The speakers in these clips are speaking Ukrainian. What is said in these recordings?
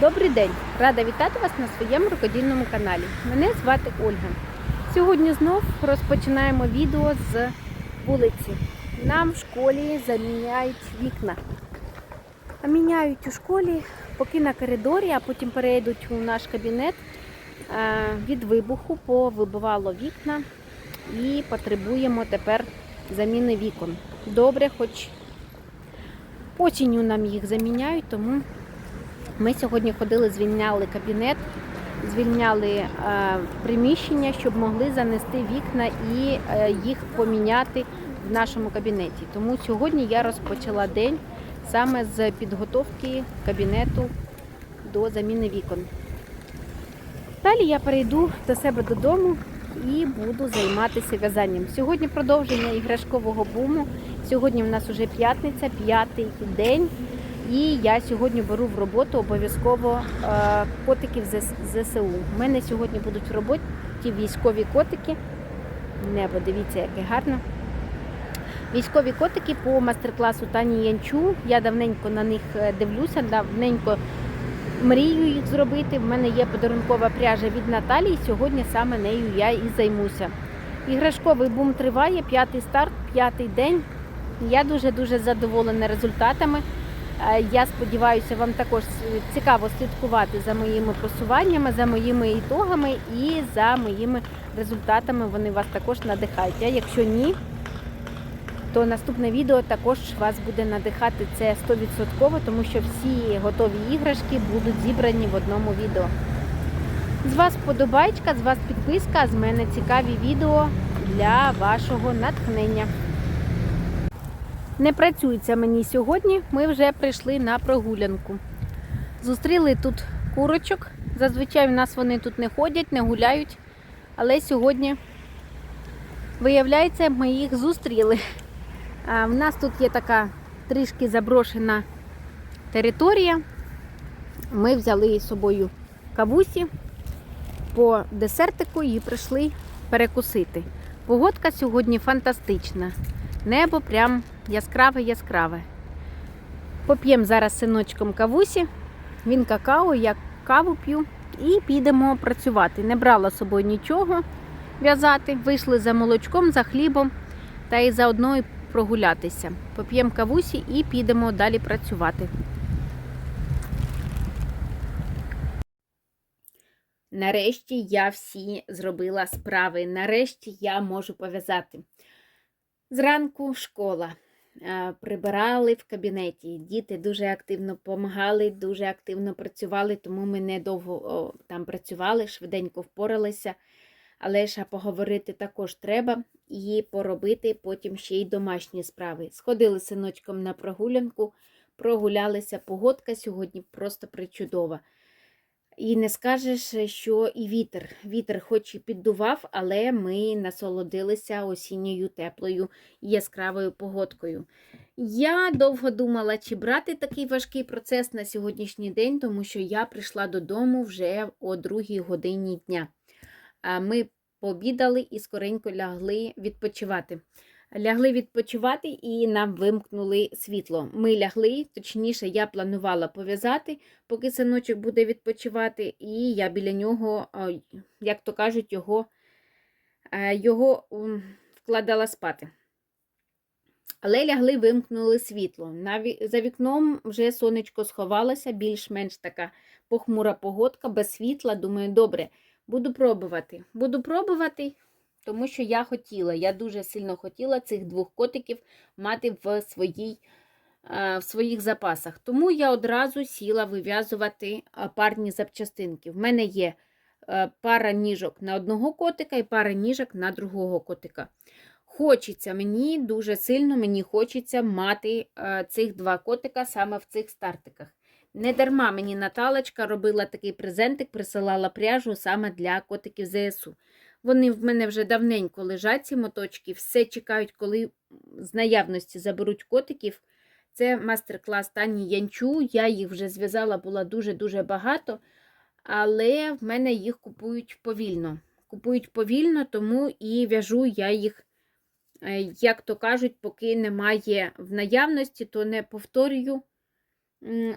Добрий день! Рада вітати вас на своєму рукодільному каналі. Мене звати Ольга. Сьогодні знов розпочинаємо відео з вулиці. Нам в школі заміняють вікна. А міняють у школі, поки на коридорі, а потім перейдуть у наш кабінет. Е, Від вибуху повибивало вікна і потребуємо тепер заміни вікон. Добре, хоч осінню нам їх заміняють, тому ми сьогодні ходили, звільняли кабінет, звільняли е, приміщення, щоб могли занести вікна і е, їх поміняти в нашому кабінеті. Тому сьогодні я розпочала день саме з підготовки кабінету до заміни вікон. Далі я перейду до себе додому і буду займатися в'язанням. Сьогодні продовження іграшкового буму. Сьогодні в нас вже п'ятниця, п'ятий день. І я сьогодні беру в роботу обов'язково е, котиків ЗСУ. У мене сьогодні будуть в роботі військові котики. Небо, дивіться, яке гарно. Військові котики по майстер-класу Тані Янчу. Я давненько на них е, дивлюся, давненько мрію їх зробити. В мене є подарункова пряжа від Наталії. Сьогодні саме нею я і займуся. Іграшковий бум триває, п'ятий старт, п'ятий день. Я дуже-дуже задоволена результатами. Е, Я сподіваюся, вам також цікаво слідкувати за моїми просуваннями, за моїми ітогами і за моїми результатами. Вони вас також надихають. А якщо ні, то наступне відео також вас буде надихати це 100%, тому що всі готові іграшки будуть зібрані в одному відео. З вас вподобайка, з вас підписка, з мене цікаві відео для вашого натхнення. Не працюється мені сьогодні. Ми вже прийшли на прогулянку. Зустріли тут курочок. Зазвичай в нас вони тут не ходять, не гуляють. Але сьогодні, виявляється, ми їх зустріли. А в нас тут є така трішки заброшена територія. Ми взяли з собою кавусі по десертику і прийшли перекусити. Погодка сьогодні фантастична. Небо прям яскраве-яскраве. Поп'ємо зараз синочком кавусі. Він какао, я каву п'ю і підемо працювати. Не брала з собою нічого в'язати. Вийшли за молочком, за хлібом та й заодно і прогулятися. Поп'ємо кавусі і підемо далі працювати. Нарешті я всі зробила справи. Нарешті я можу пов'язати. Зранку школа. Е, Прибирали в кабінеті. Діти дуже активно допомагали, дуже активно працювали, тому ми недовго там працювали, швиденько впоралися. Але ж поговорити також треба і поробити потім ще й домашні справи. Сходили синочком на прогулянку, прогулялися. Погодка сьогодні просто причудова. І не скажеш, що і вітер. Вітер хоч і піддував, але ми насолодилися осінньою теплою і яскравою погодкою. Я довго думала, чи брати такий важкий процес на сьогоднішній день, тому що я прийшла додому вже о другій годині дня. Ми пообідали і скоренько лягли відпочивати. Лягли відпочивати і нам вимкнули світло. Ми лягли, точніше, я планувала пов'язати, поки синочок буде відпочивати, і я біля нього, як то кажуть, його, е, його вкладала спати. Але лягли, вимкнули світло. За вікном вже сонечко сховалося, більш-менш така похмура погодка, без світла. Думаю, добре, буду пробувати. Буду пробувати, тому що я хотіла, я дуже сильно хотіла цих двох котиків мати в, своїй, е, в своїх запасах. Тому я одразу сіла вив'язувати е, парні запчастинки. В мене є е, пара ніжок на одного котика і пара ніжок на другого котика. Хочеться мені дуже сильно мені хочеться мати цих два котика саме в цих стартиках. Не дарма мені Наталочка робила такий презентик, присилала пряжу саме для котиків ЗСУ. Вони в мене вже давненько лежать, ці моточки, все чекають, коли з наявності заберуть котиків. Це мастер-клас Тані Янчу. Я їх вже зв'язала, була дуже-дуже багато, але в мене їх купують повільно. Купують повільно, тому і в'яжу я їх, е, як то кажуть, поки немає в наявності, то не повторюю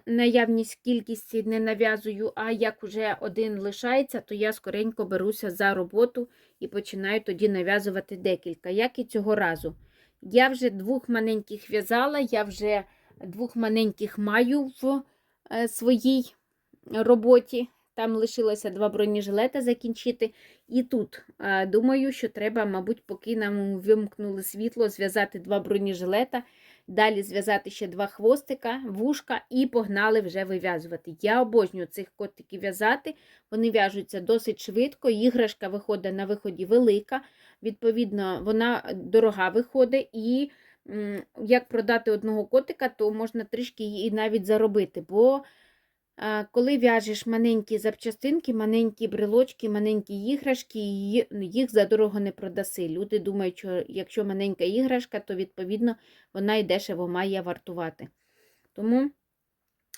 наявність кількості не нав'язую, а як уже один лишається, то я скоренько беруся за роботу і починаю тоді нав'язувати декілька, як і цього разу. Я вже двох маленьких в'язала, я вже двох маленьких маю в е, своїй роботі. Там лишилося два бронежилета закінчити. І тут е, думаю, що треба, мабуть, поки нам вимкнули світло, зв'язати два бронежилета, далі зв'язати ще два хвостика, вушка і погнали вже вив'язувати. Я обожнюю цих котиків в'язати. Вони в'яжуться досить швидко. Іграшка виходить на виході велика. Відповідно, вона дорога виходить, і як продати одного котика, то можна трішки її навіть заробити. бо Коли в'яжеш маленькі запчастинки, маленькі брелочки, маленькі іграшки, їх задорого не продаси. Люди думають, що якщо маленька іграшка, то відповідно вона і дешево має вартувати. Тому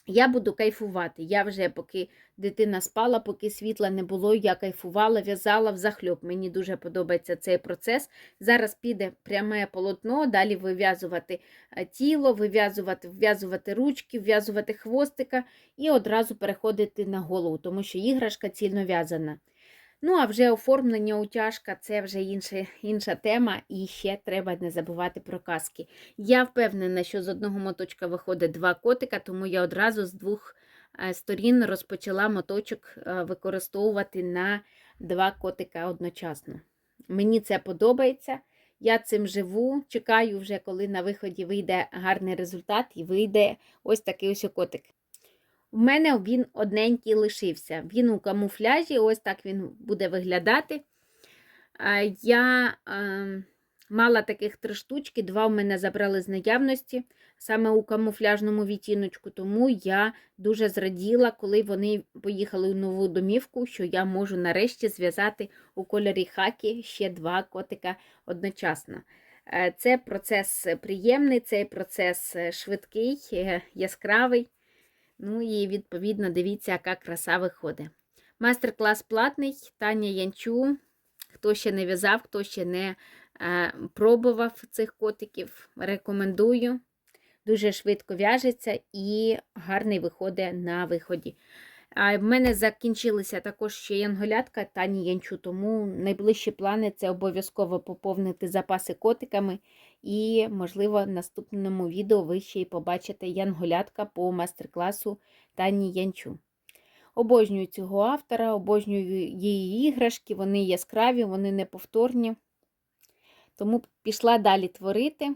я буду кайфувати. Я вже, поки дитина спала, поки світла не було, я кайфувала, в'язала взахльоп. Мені дуже подобається цей процес. Зараз піде пряме полотно, далі вив'язувати е, тіло, вив'язувати, вв'язувати ручки, вв'язувати хвостика і одразу переходити на голову, тому що іграшка цільно в'язана. Ну, а вже оформлення утяжка це вже інша, інша тема, і ще треба не забувати про казки. Я впевнена, що з одного моточка виходить два котика, тому я одразу з двох е, сторін розпочала моточок е, використовувати на два котика одночасно. Мені це подобається. Я цим живу, чекаю вже, коли на виході вийде гарний результат і вийде ось такий ось котик. У мене він одненький лишився. Він у камуфляжі, ось так він буде виглядати. Я мала таких три штучки, два в мене забрали з наявності, саме у камуфляжному відтіночку, тому я дуже зраділа, коли вони поїхали у нову домівку, що я можу нарешті зв'язати у кольорі хакі ще два котика одночасно. Е, Це процес приємний, цей процес е, швидкий, е, яскравий. Ну і відповідно дивіться, яка краса виходить. Майстер-клас платний, Таня Янчу. Хто ще не в'язав, хто ще не е, пробував цих котиків, рекомендую. Дуже швидко в'яжеться і гарний виходить на виході. А в мене закінчилися також ще янголятка Тані Янчу, тому найближчі плани це обов'язково поповнити запаси котиками. І, можливо, в наступному відео ви ще й побачите янголятка по майстер-класу Тані Янчу. Обожнюю цього автора, обожнюю її іграшки, вони яскраві, вони неповторні. Тому пішла далі творити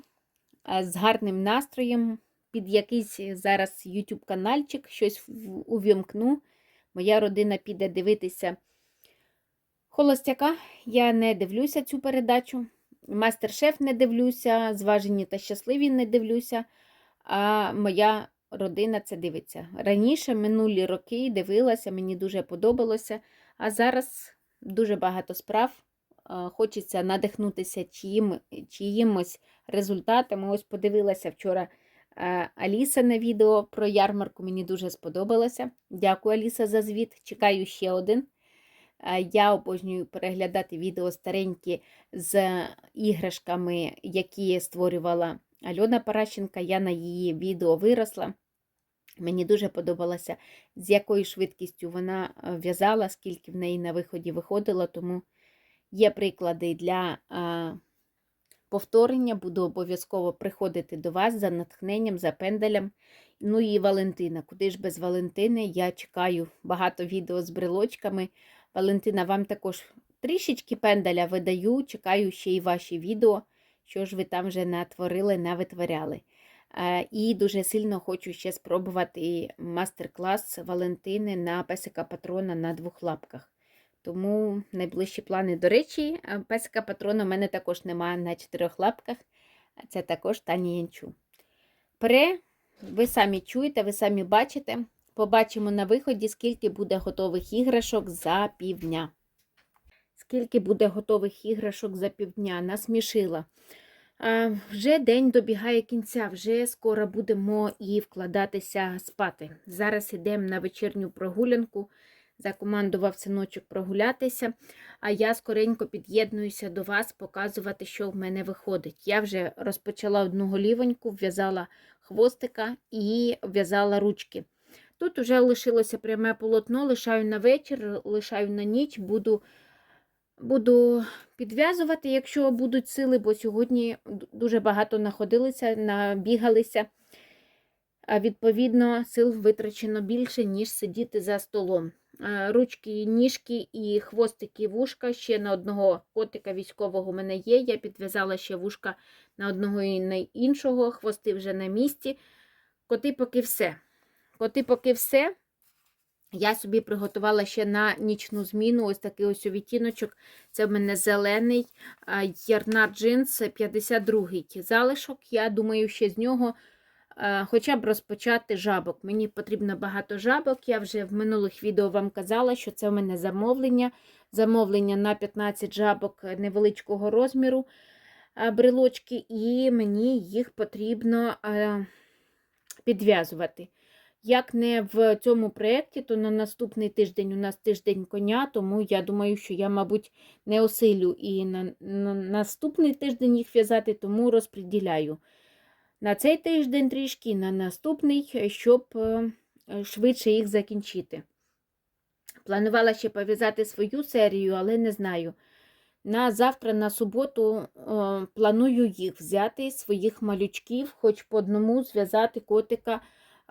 з гарним настроєм. Під якийсь зараз YouTube канальчик, щось увімкну. Моя родина піде дивитися Холостяка. Я не дивлюся цю передачу. Мастер-шеф не дивлюся, зважені та щасливі не дивлюся. А моя родина це дивиться. Раніше, минулі роки, дивилася, мені дуже подобалося. А зараз дуже багато справ. Е, Хочеться надихнутися чиїм, чиїмось результатами. Ось подивилася вчора е, Аліса на відео про ярмарку. Мені дуже сподобалося. Дякую, Аліса, за звіт. Чекаю ще один. Е, Я обожнюю переглядати відео старенькі з іграшками, які створювала Альона Паращенка. Я на її відео виросла. Мені дуже подобалося, з якою швидкістю вона е, в'язала, скільки в неї на виході виходило, тому є приклади для повторення. Буду обов'язково приходити до вас за натхненням, за пенделем. Ну і Валентина. Куди ж без Валентини? Я чекаю багато відео з брелочками. Валентина, вам також трішечки пенделя видаю, чекаю ще й ваші відео, що ж ви там вже натворили, навитворяли. Е, І дуже сильно хочу ще спробувати мастер-клас Валентини на песика патрона на двох лапках. Тому найближчі плани. До речі, е, песика патрона в мене також немає на чотирьох лапках. Це також Таня Янчу. Пре, ви самі чуєте, ви самі бачите. Побачимо на виході, скільки буде готових іграшок за півдня. Скільки буде готових іграшок за півдня, насмішила. А, вже день добігає кінця, вже скоро будемо і вкладатися спати. Зараз йдемо на вечірню прогулянку закомандував синочок прогулятися, а я скоренько під'єднуюся до вас, показувати, що в мене виходить. Я вже розпочала одну голівоньку, в'язала хвостика і в'язала ручки. Тут вже лишилося пряме полотно, лишаю на вечір, лишаю на ніч, буду, буду підв'язувати, якщо будуть сили, бо сьогодні дуже багато находилися, набігалися. А відповідно, сил витрачено більше, ніж сидіти за столом. Е, Ручки, ніжки і хвостики вушка. Ще на одного котика військового у мене є. Я підв'язала ще вушка на одного і на іншого, хвости вже на місці. Коти поки все. Коти поки все. Я собі приготувала ще на нічну зміну ось такий ось відтіночок. Це в мене зелений ярнар джинс 52-й залишок. Я думаю, ще з нього е, хоча б розпочати жабок. Мені потрібно багато жабок. Я вже в минулих відео вам казала, що це в мене замовлення. Замовлення на 15 жабок невеличкого розміру е, брелочки, і мені їх потрібно е, підв'язувати. Як не в цьому проєкті, то на наступний тиждень у нас тиждень коня, тому я думаю, що я, мабуть, не осилю і на, на наступний тиждень їх в'язати, тому розподіляю. На цей тиждень трішки, на наступний, щоб е, швидше їх закінчити. Планувала ще пов'язати свою серію, але не знаю. На завтра, на суботу, е, планую їх взяти, своїх малючків, хоч по одному зв'язати котика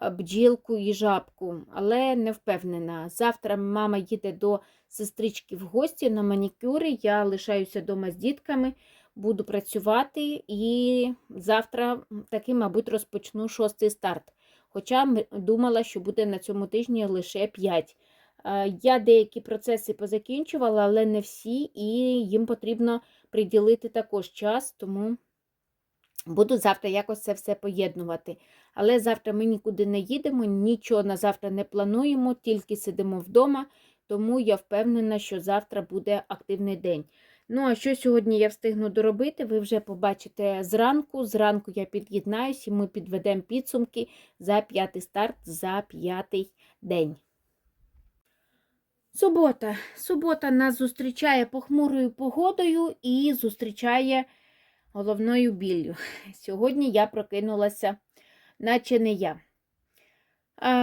бджілку і жабку, але не впевнена. Завтра мама їде до сестрички в гості на манікюри. Я лишаюся вдома з дітками, буду працювати і завтра таки, мабуть, розпочну шостий старт. Хоча думала, що буде на цьому тижні лише 5. Я деякі процеси позакінчувала, але не всі, і їм потрібно приділити також час, тому буду завтра якось це все поєднувати. Але завтра ми нікуди не їдемо, нічого на завтра не плануємо, тільки сидимо вдома, тому я впевнена, що завтра буде активний день. Ну, а що сьогодні я встигну доробити, ви вже побачите зранку. Зранку я під'єднаюсь і ми підведемо підсумки за п'ятий старт, за п'ятий день. Субота. Субота нас зустрічає похмурою погодою і зустрічає головною біллю. Сьогодні я прокинулася наче не я.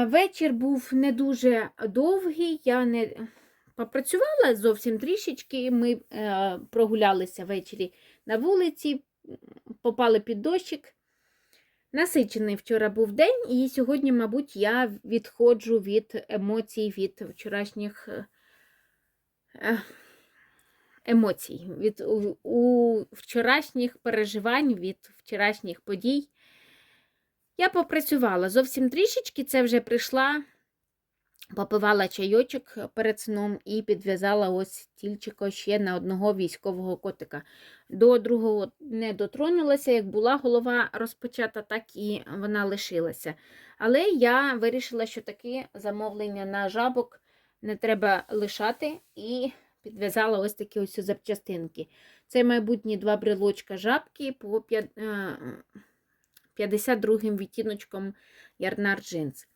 Вечір був не дуже довгий, я не попрацювала зовсім трішечки. Ми е, прогулялися ввечері на вулиці, попали під дощик. Насичений вчора був день, і сьогодні, мабуть, я відходжу від емоцій, від вчорашніх е, емоцій, від у, у вчорашніх переживань, від вчорашніх подій. Я попрацювала зовсім трішечки, це вже прийшла, попивала чайочок перед сном і підв'язала ось тільчико ще на одного військового котика. До другого не дотронулася, як була голова розпочата, так і вона лишилася. Але я вирішила, що таке замовлення на жабок не треба лишати, і підв'язала ось такі ось запчастинки. Це майбутні два брелочка жабки по 52-м відтіночком Ярнар Джинс.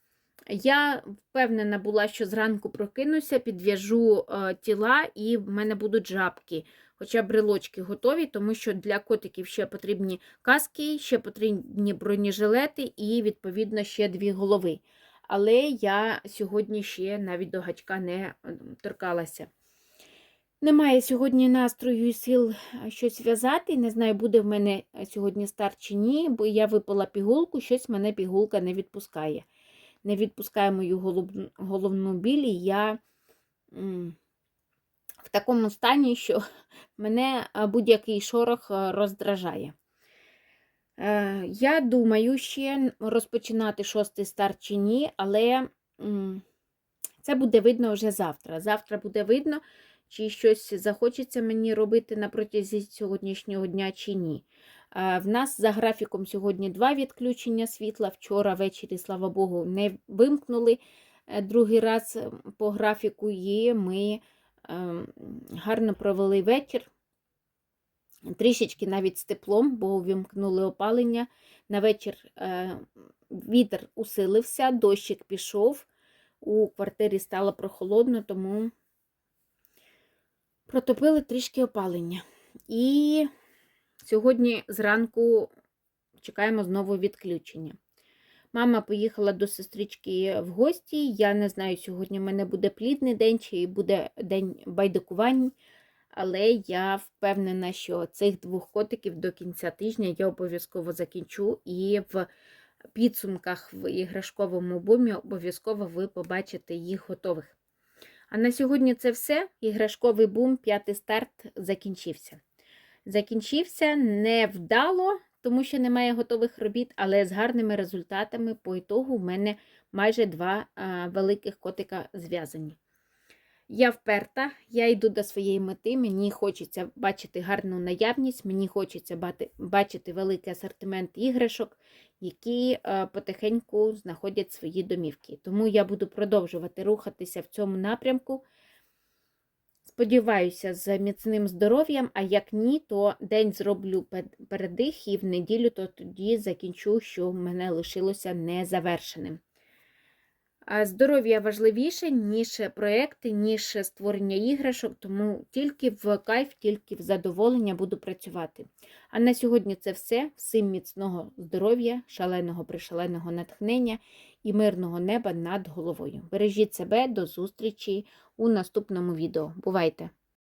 Я впевнена була, що зранку прокинуся, підв'яжу е, тіла і в мене будуть жабки. Хоча брелочки готові, тому що для котиків ще потрібні каски, ще потрібні бронежилети і, відповідно, ще дві голови. Але я сьогодні ще навіть до гачка не торкалася. Немає сьогодні настрою і сил щось в'язати. Не знаю, буде в мене сьогодні старт чи ні, бо я випила пігулку, щось мене пігулка не відпускає. Не відпускає мою головну біль, і я в такому стані, що мене будь-який шорох роздражає. Е, я думаю, ще розпочинати шостий старт чи ні, але це буде видно вже завтра. Завтра буде видно чи щось захочеться мені робити на протязі сьогоднішнього дня, чи ні. В нас за графіком сьогодні два відключення світла. Вчора ввечері, слава Богу, не вимкнули е, другий раз е, по графіку, і ми ем, гарно провели вечір. Трішечки навіть з теплом, бо вимкнули опалення. На вечір е, вітер усилився, дощик пішов. у квартирі стало прохолодно, тому протопили трішки опалення. І сьогодні зранку чекаємо знову відключення. Мама поїхала до сестрички в гості. Я не знаю, сьогодні в мене буде плідний день чи буде день байдикувань, але я впевнена, що цих двох котиків до кінця тижня я обов'язково закінчу і в підсумках в іграшковому бумі обов'язково ви побачите їх готових. А на сьогодні це все. Іграшковий бум, п'ятий старт закінчився. Закінчився невдало, тому що немає готових робіт, але з гарними результатами. По ітогу в мене майже два великих котика зв'язані. Я вперта, я йду до своєї мети. Мені хочеться бачити гарну наявність, мені хочеться бачити великий асортимент іграшок, які потихеньку знаходять свої домівки. Тому я буду продовжувати рухатися в цьому напрямку. Сподіваюся, з міцним здоров'ям, а як ні, то день зроблю передих і в неділю то тоді закінчу, що в мене лишилося незавершеним. Здоров'я важливіше, ніж проекти, ніж створення іграшок, тому тільки в кайф, тільки в задоволення буду працювати. А на сьогодні це все. Всім міцного здоров'я, шаленого пришаленого натхнення і мирного неба над головою. Бережіть себе, до зустрічі у наступному відео. Бувайте!